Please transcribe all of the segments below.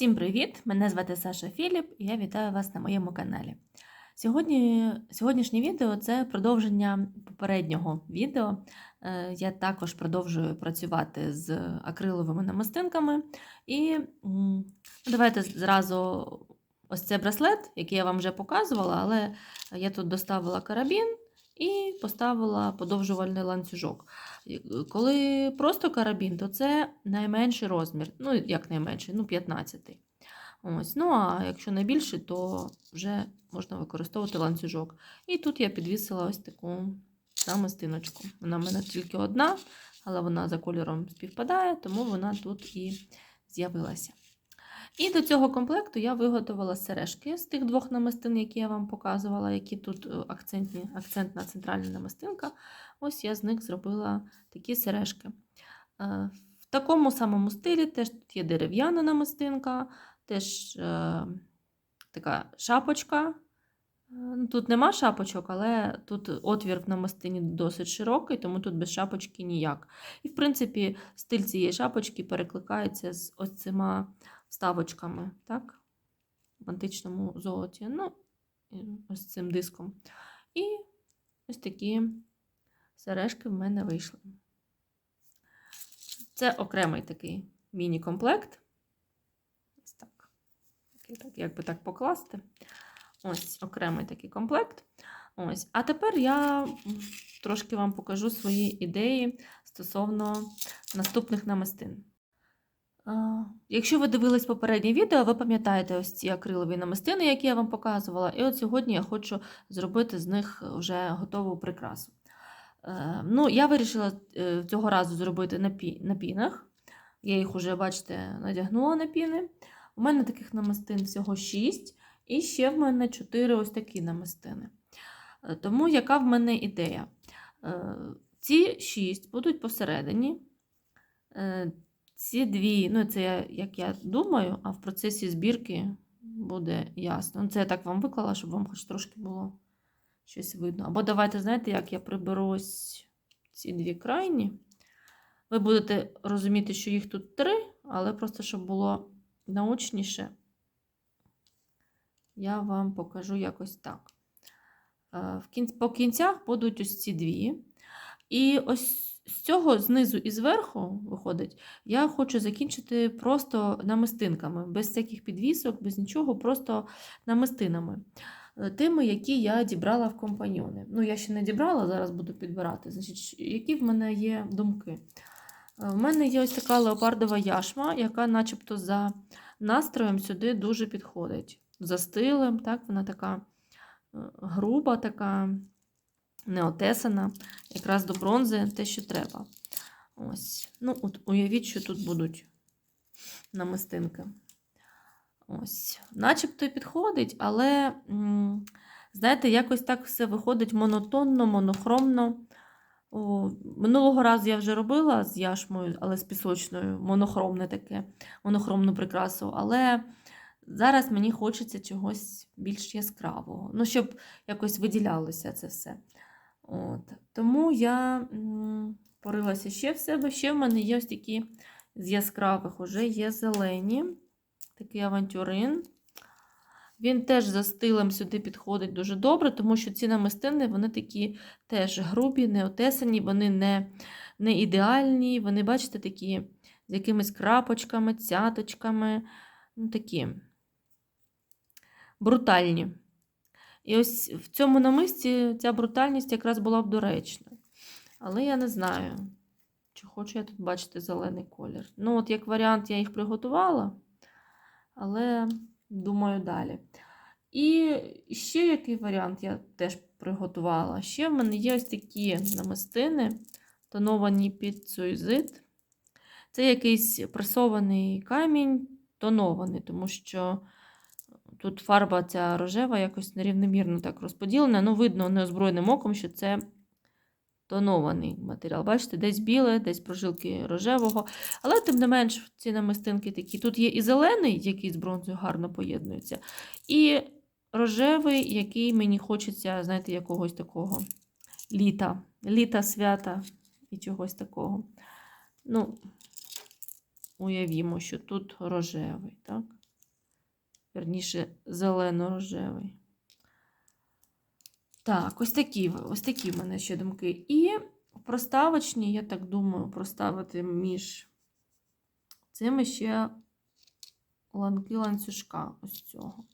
Всім привіт! Мене звати Саша Філіп і я вітаю вас на моєму каналі. Сьогодні, сьогоднішнє відео це продовження попереднього відео. Е, Я також продовжую працювати з акриловими намистинками. І давайте зразу ось цей браслет, який я вам вже показувала, але я тут доставила карабін і поставила подовжувальний ланцюжок. Коли просто карабін, то це найменший розмір. Ну, як найменший, ну 15. Ось. Ну, а якщо найбільший, то вже можна використовувати ланцюжок. І тут я підвісила ось таку намистиночку. Вона в мене тільки одна, але вона за кольором співпадає, тому вона тут і з'явилася. І до цього комплекту я виготовила сережки з тих двох намистин, які я вам показувала, які тут е, акцентні, акцентна центральна намистинка. Ось я з них зробила такі сережки. Е, в такому самому стилі теж тут є дерев'яна намистинка, теж е, така шапочка. Е, тут нема шапочок, але тут отвір в намистині досить широкий, тому тут без шапочки ніяк. І, в принципі, стиль цієї шапочки перекликається з ось цими вставочками, так? В античному золоті. Ну, ось цим диском. І ось такі сережки в мене вийшли. Це окремий такий міні-комплект. Ось так. так. Як би так покласти. Ось окремий такий комплект. Ось. А тепер я трошки вам покажу свої ідеї стосовно наступних намистин. Якщо ви дивились попереднє відео, ви пам'ятаєте ось ці акрилові намистини, які я вам показувала. І от сьогодні я хочу зробити з них вже готову прикрасу. Е, ну, Я вирішила е, цього разу зробити на пінах. Я їх вже, бачите, надягнула на піни. У мене таких намистин всього 6, і ще в мене 4 ось такі намистини. Е, тому яка в мене ідея? Ці 6 будуть посередині. Ці дві, ну це як я думаю, а в процесі збірки буде ясно. Ну, це я так вам виклала, щоб вам хоч трошки було щось видно. Або давайте, знаєте, як я приберу ось ці дві крайні. Ви будете розуміти, що їх тут три, але просто, щоб було наочніше, я вам покажу якось так. Е, по кінцях будуть ось ці дві. І ось з цього знизу і зверху виходить, я хочу закінчити просто намистинками, без всяких підвісок, без нічого, просто намистинами. Е, тими, які я дібрала в компаньйони. Ну, я ще не дібрала, зараз буду підбирати. Значить, Які в мене є думки? Е, мене є ось така леопардова яшма, яка, начебто, за настроєм сюди дуже підходить. За стилем, так, вона така е, груба, така неотесана, якраз до бронзи те, що треба. Ось. Ну, от Уявіть, що тут будуть намистинки. Ось. Начебто підходить, але, знаєте, якось так все виходить монотонно, монохромно. О, Минулого разу я вже робила з яшмою, але з пісочною, монохромне таке, монохромну прикрасу. Але зараз мені хочеться чогось більш яскравого. Ну, щоб якось виділялося це все. От. Тому я порилася ще в себе. Ще в мене є ось такі з яскравих уже є зелені, такий авантюрин. Він теж за стилем сюди підходить дуже добре, тому що ці намистини вони такі теж грубі, неотесані, вони не не ідеальні, вони, бачите, такі з якимись крапочками, цяточками, ну такі брутальні. І ось в цьому намисті ця брутальність якраз була б доречна. Але я не знаю, чи хочу я тут бачити зелений колір. Ну, от як варіант, я їх приготувала, але думаю далі. І ще який варіант я теж приготувала. Ще в мене є ось такі намистини, тоновані під цуїзит. Це якийсь пресований камінь, тонований, тому що. Тут фарба ця рожева якось нерівномірно так розподілена. Ну, видно неозброєним оком, що це тонований матеріал. Бачите, десь біле, десь прожилки рожевого. Але, тим не менш, ці намистинки такі. Тут є і зелений, який з бронзою гарно поєднується, і рожевий, який мені хочеться, знаєте, якогось такого літа. Літа свята і чогось такого. Ну, уявімо, що тут рожевий, так? Вірніше, зелено-рожевий. Так, ось такі, ось такі в мене ще думки. І проставочні, я так думаю, проставити між цими ще ланки ланцюжка ось цього.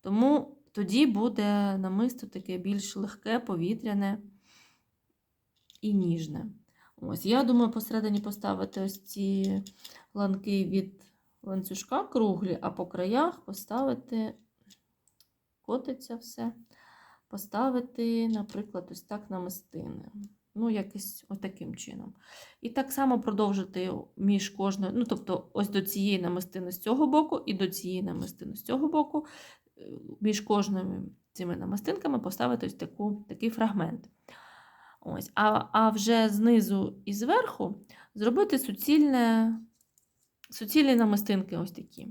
Тому тоді буде намисто таке більш легке, повітряне і ніжне. Ось, я думаю, посередині поставити ось ці ланки від ланцюжка круглі, а по краях поставити, котиться все, поставити, наприклад, ось так намистини. Ну, якось отаким чином. І так само продовжити між кожною, ну, тобто, ось до цієї намистини з цього боку і до цієї намистини з цього боку, е, між кожними цими намистинками поставити ось таку, такий фрагмент. Ось. А, а вже знизу і зверху зробити суцільне, суцільні намистинки ось такі.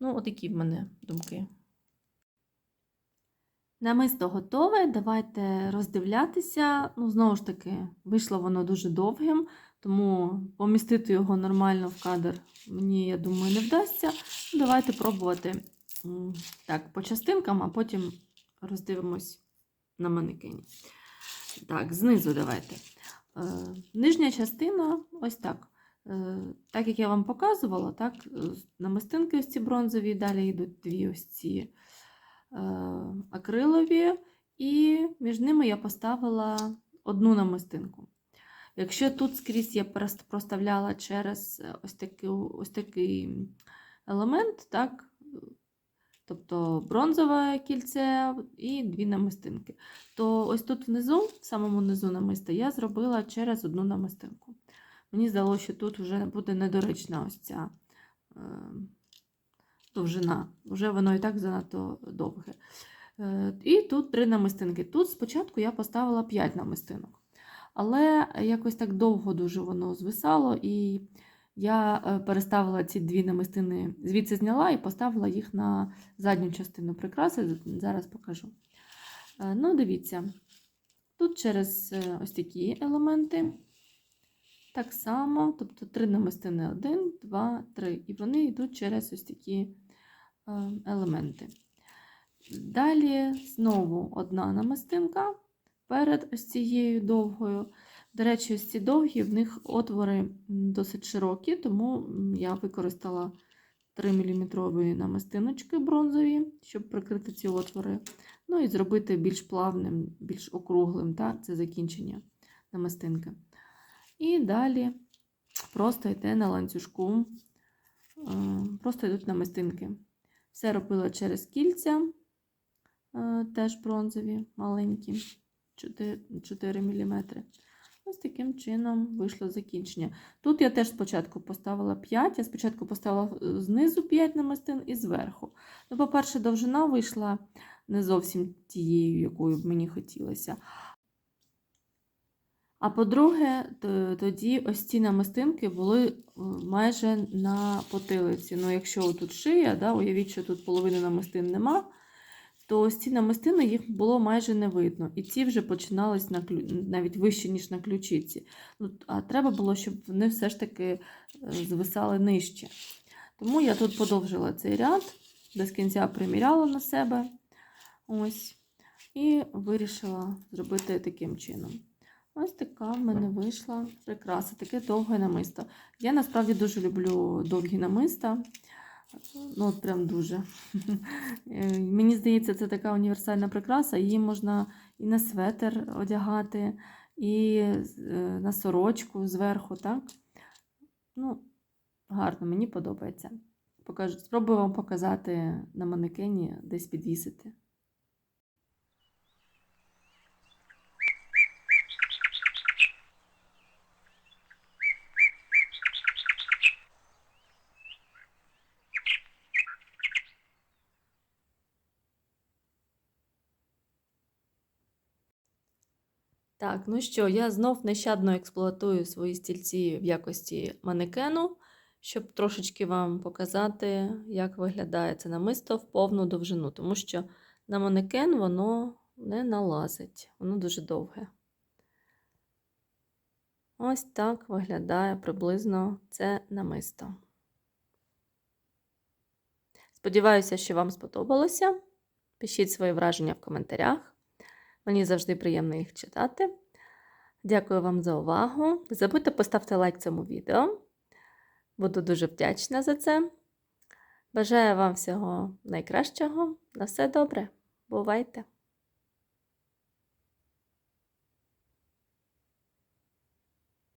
Ну, отакі в мене думки. Намисто готове. Давайте роздивлятися. Ну, знову ж таки, вийшло воно дуже довгим, тому помістити його нормально в кадр мені, я думаю, не вдасться. Ну, Давайте пробувати так, по частинкам, а потім роздивимось на манекені. Так, знизу давайте. Е, нижня частина ось так. Е, так як я вам показувала, так, е, намистинки ось ці бронзові, далі йдуть дві ось ці е, акрилові, і між ними я поставила одну намистинку. Якщо тут скрізь я проставляла через ось такий, ось такий елемент, так, тобто бронзове кільце і дві намистинки, то ось тут внизу, в самому низу намиста, я зробила через одну намистинку. Мені здалося, що тут вже буде недоречна ось ця е, довжина. Вже воно і так занадто довге. Е, І тут три намистинки. Тут спочатку я поставила 5 намистинок. Але якось так довго дуже воно звисало, і я е, переставила ці дві намистини, звідси зняла і поставила їх на задню частину прикраси. Зараз покажу. Е, Ну, дивіться, тут через е, ось такі елементи. Так само, тобто три намистини 1, 2, 3. І вони йдуть через ось такі е, елементи. Далі знову одна намистинка перед ось цією довгою. До речі, ось ці довгі, в них отвори досить широкі, тому я використала 3 мм намистиночки бронзові, щоб прикрити ці отвори. Ну і зробити більш плавним, більш округлим та, це закінчення намистинки. І далі просто йде на ланцюжку, е, просто йдуть намистинки. Все робила через кільця, е, теж бронзові, маленькі, 4, 4 мм. Ось таким чином вийшло закінчення. Тут я теж спочатку поставила 5, я спочатку поставила знизу 5 намистин і зверху. Ну, по-перше, довжина вийшла не зовсім тією, якою б мені хотілося. А по-друге, тоді ось ці намистинки були е, майже на потилиці. Ну, якщо тут шия, да, уявіть, що тут половини намистин нема, то ось ці намистини їх було майже не видно. І ці вже починались на клю... навіть вище, ніж на ключиці. Ну, а треба було, щоб вони все ж таки е, звисали нижче. Тому я тут подовжила цей ряд, без кінця приміряла на себе. Ось. І вирішила зробити таким чином. Ось така в мене вийшла прикраса, таке довге намисто. Я насправді дуже люблю довгі намиста. Ну, от прям дуже. Е, Мені здається, це така універсальна прикраса. Її можна і на светр одягати, і е, на сорочку зверху, так? Ну, гарно, мені подобається. Покажу, спробую вам показати на манекені, десь підвісити. Так, ну що, я знов нещадно експлуатую свої стільці в якості манекену, щоб трошечки вам показати, як виглядає це намисто в повну довжину, тому що на манекен воно не налазить, воно дуже довге. Ось так виглядає приблизно це намисто. Сподіваюся, що вам сподобалося. Пишіть свої враження в коментарях. Мені завжди приємно їх читати. Дякую вам за увагу. Не забудьте поставити лайк цьому відео. Буду дуже вдячна за це. Бажаю вам всього найкращого. На все добре. Бувайте!